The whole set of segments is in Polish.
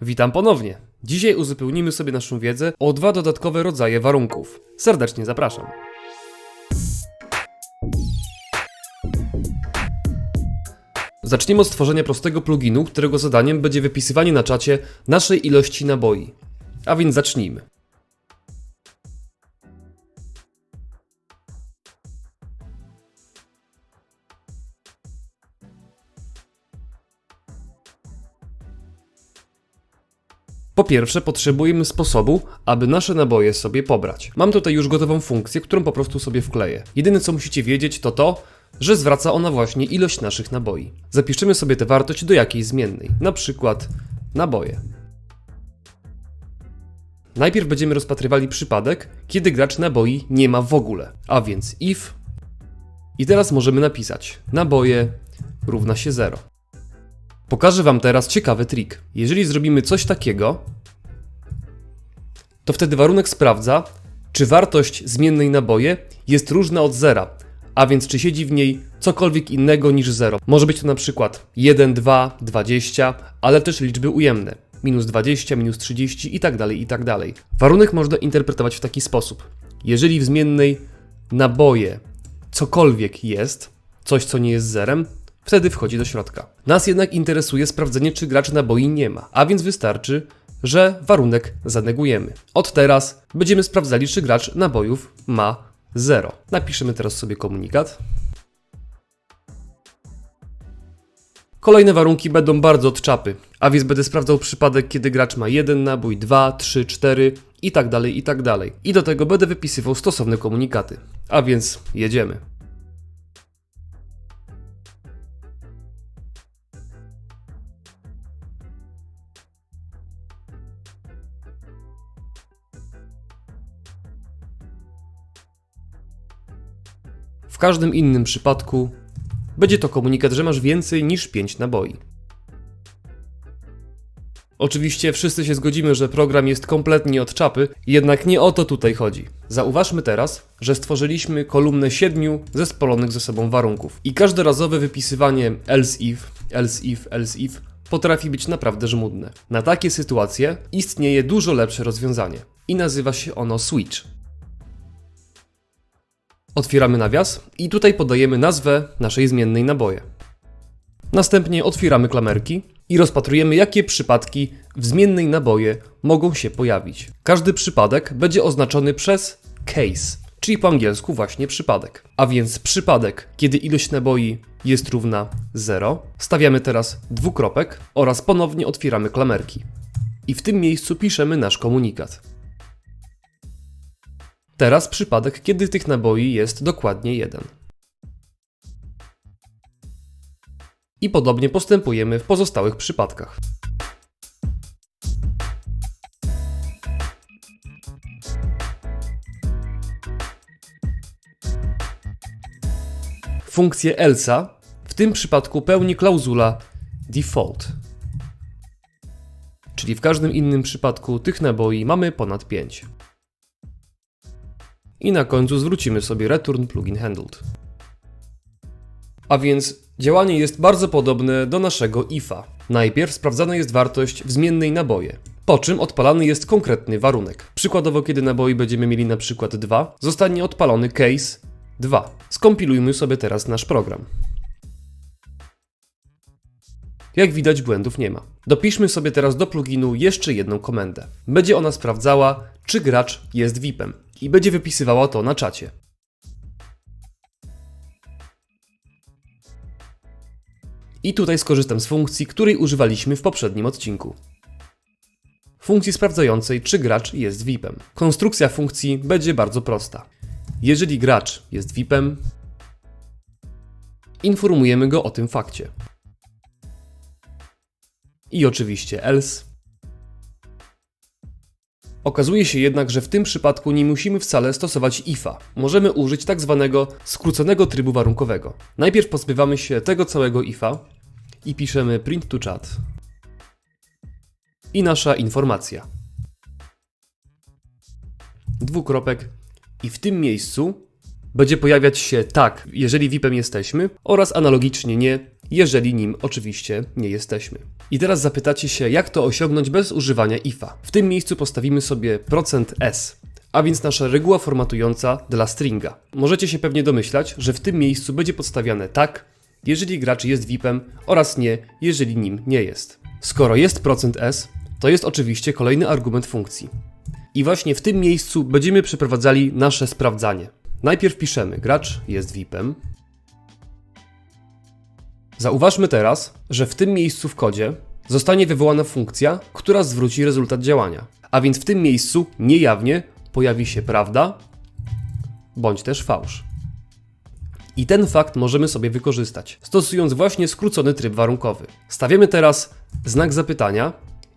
Witam ponownie. Dzisiaj uzupełnimy sobie naszą wiedzę o dwa dodatkowe rodzaje warunków. Serdecznie zapraszam. Zaczniemy od stworzenia prostego pluginu, którego zadaniem będzie wypisywanie na czacie naszej ilości naboi. A więc zacznijmy. Po pierwsze, potrzebujemy sposobu, aby nasze naboje sobie pobrać. Mam tutaj już gotową funkcję, którą po prostu sobie wkleję. Jedyne co musicie wiedzieć to to, że zwraca ona właśnie ilość naszych naboi. Zapiszemy sobie tę wartość do jakiejś zmiennej, na przykład naboje. Najpierw będziemy rozpatrywali przypadek, kiedy gracz naboi nie ma w ogóle, a więc if i teraz możemy napisać naboje równa się 0. Pokażę Wam teraz ciekawy trik. Jeżeli zrobimy coś takiego, to wtedy warunek sprawdza, czy wartość zmiennej naboje jest różna od zera, a więc czy siedzi w niej cokolwiek innego niż 0. Może być to na przykład 1, 2, 20, ale też liczby ujemne. Minus 20, minus 30 i tak dalej, i tak dalej. Warunek można interpretować w taki sposób. Jeżeli w zmiennej naboje cokolwiek jest, coś co nie jest zerem, wtedy wchodzi do środka. Nas jednak interesuje sprawdzenie, czy gracz naboi nie ma, a więc wystarczy, że warunek zanegujemy. Od teraz będziemy sprawdzali, czy gracz nabojów ma 0. Napiszemy teraz sobie komunikat. Kolejne warunki będą bardzo od czapy, a więc będę sprawdzał przypadek, kiedy gracz ma jeden nabój, 2, 3, 4 i tak dalej, i tak dalej. I do tego będę wypisywał stosowne komunikaty. A więc jedziemy. W każdym innym przypadku będzie to komunikat, że masz więcej niż 5 naboi. Oczywiście wszyscy się zgodzimy, że program jest kompletnie od czapy, jednak nie o to tutaj chodzi. Zauważmy teraz, że stworzyliśmy kolumnę siedmiu zespolonych ze sobą warunków. I każdorazowe wypisywanie else if, else if, else if potrafi być naprawdę żmudne. Na takie sytuacje istnieje dużo lepsze rozwiązanie i nazywa się ono switch. Otwieramy nawias i tutaj podajemy nazwę naszej zmiennej naboje. Następnie otwieramy klamerki i rozpatrujemy, jakie przypadki w zmiennej naboje mogą się pojawić. Każdy przypadek będzie oznaczony przez case, czyli po angielsku właśnie przypadek. A więc przypadek, kiedy ilość naboi jest równa 0, stawiamy teraz dwukropek oraz ponownie otwieramy klamerki. I w tym miejscu piszemy nasz komunikat. Teraz przypadek, kiedy tych naboi jest dokładnie jeden. I podobnie postępujemy w pozostałych przypadkach. Funkcję ELSA w tym przypadku pełni klauzula default. Czyli w każdym innym przypadku tych naboi mamy ponad 5. I na końcu zwrócimy sobie return plugin handled. A więc działanie jest bardzo podobne do naszego ifa. Najpierw sprawdzana jest wartość w zmiennej naboje, po czym odpalany jest konkretny warunek. Przykładowo, kiedy naboi będziemy mieli na przykład 2, zostanie odpalony case 2. Skompilujmy sobie teraz nasz program. Jak widać błędów nie ma. Dopiszmy sobie teraz do pluginu jeszcze jedną komendę. Będzie ona sprawdzała, czy gracz jest VIP-em i będzie wypisywała to na czacie. I tutaj skorzystam z funkcji, której używaliśmy w poprzednim odcinku. Funkcji sprawdzającej, czy gracz jest VIP-em. Konstrukcja funkcji będzie bardzo prosta. Jeżeli gracz jest VIP-em, informujemy go o tym fakcie. I oczywiście else. Okazuje się jednak, że w tym przypadku nie musimy wcale stosować ifa. Możemy użyć tak zwanego skróconego trybu warunkowego. Najpierw pozbywamy się tego całego ifa i piszemy print to chat. I nasza informacja. Dwukropek i w tym miejscu będzie pojawiać się tak, jeżeli VIP-em jesteśmy oraz analogicznie nie, jeżeli nim oczywiście nie jesteśmy. I teraz zapytacie się, jak to osiągnąć bez używania ifa. W tym miejscu postawimy sobie procent %s, a więc nasza reguła formatująca dla stringa. Możecie się pewnie domyślać, że w tym miejscu będzie podstawiane tak, jeżeli gracz jest VIP-em oraz nie, jeżeli nim nie jest. Skoro jest procent %s, to jest oczywiście kolejny argument funkcji. I właśnie w tym miejscu będziemy przeprowadzali nasze sprawdzanie. Najpierw piszemy gracz jest VIP-em. Zauważmy teraz, że w tym miejscu w kodzie zostanie wywołana funkcja, która zwróci rezultat działania. A więc w tym miejscu niejawnie pojawi się prawda bądź też fałsz. I ten fakt możemy sobie wykorzystać, stosując właśnie skrócony tryb warunkowy. Stawiamy teraz znak zapytania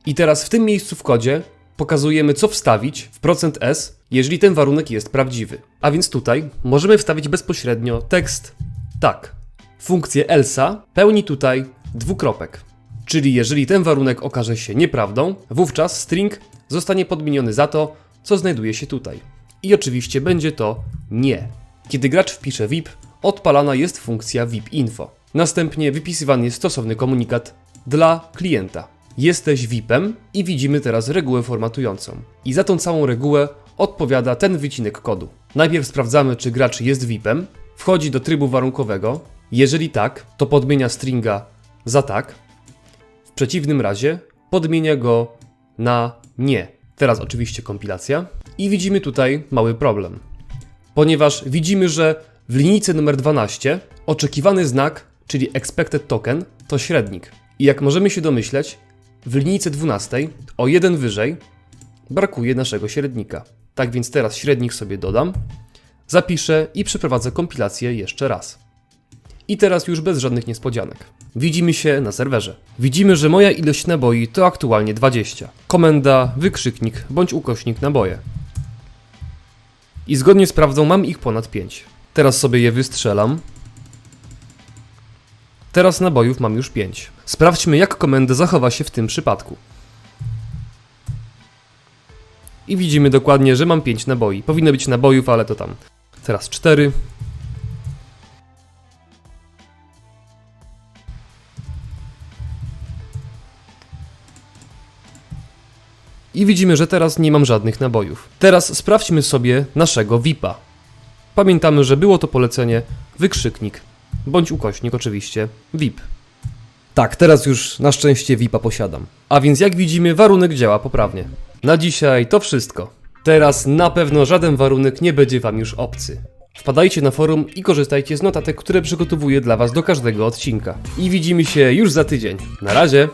i teraz w tym miejscu w kodzie pokazujemy, co wstawić w procent %s, jeżeli ten warunek jest prawdziwy. A więc tutaj możemy wstawić bezpośrednio tekst tak. Funkcję elsa pełni tutaj dwukropek. Czyli jeżeli ten warunek okaże się nieprawdą, wówczas string zostanie podmieniony za to, co znajduje się tutaj. I oczywiście będzie to nie. Kiedy gracz wpisze VIP, odpalana jest funkcja VIP info. Następnie wypisywany jest stosowny komunikat dla klienta. Jesteś VIP-em i widzimy teraz regułę formatującą. I za tą całą regułę odpowiada ten wycinek kodu. Najpierw sprawdzamy, czy gracz jest VIP-em, wchodzi do trybu warunkowego. Jeżeli tak, to podmienia stringa za tak. W przeciwnym razie podmienia go na nie. Teraz oczywiście kompilacja. I widzimy tutaj mały problem. Ponieważ widzimy, że w linijce numer 12 oczekiwany znak, czyli expected token, to średnik. I jak możemy się domyśleć, w linijce 12 o jeden wyżej brakuje naszego średnika. Tak więc teraz średnik sobie dodam, zapiszę i przeprowadzę kompilację jeszcze raz. I teraz już bez żadnych niespodzianek. Widzimy się na serwerze. Widzimy, że moja ilość naboi to aktualnie 20. Komenda, wykrzyknik bądź ukośnik naboje. I zgodnie z prawdą mam ich ponad 5. Teraz sobie je wystrzelam. Teraz nabojów mam już 5. Sprawdźmy, jak komenda zachowa się w tym przypadku. I widzimy dokładnie, że mam 5 naboi. Powinno być nabojów, ale to tam. Teraz 4. I widzimy, że teraz nie mam żadnych nabojów. Teraz sprawdźmy sobie naszego VIPa. Pamiętamy, że było to polecenie wykrzyknik, bądź ukośnik oczywiście, VIP. Tak, teraz już na szczęście VIPa posiadam. A więc jak widzimy, warunek działa poprawnie. Na dzisiaj to wszystko. Teraz na pewno żaden warunek nie będzie Wam już obcy. Wpadajcie na forum i korzystajcie z notatek, które przygotowuję dla Was do każdego odcinka. I widzimy się już za tydzień. Na razie!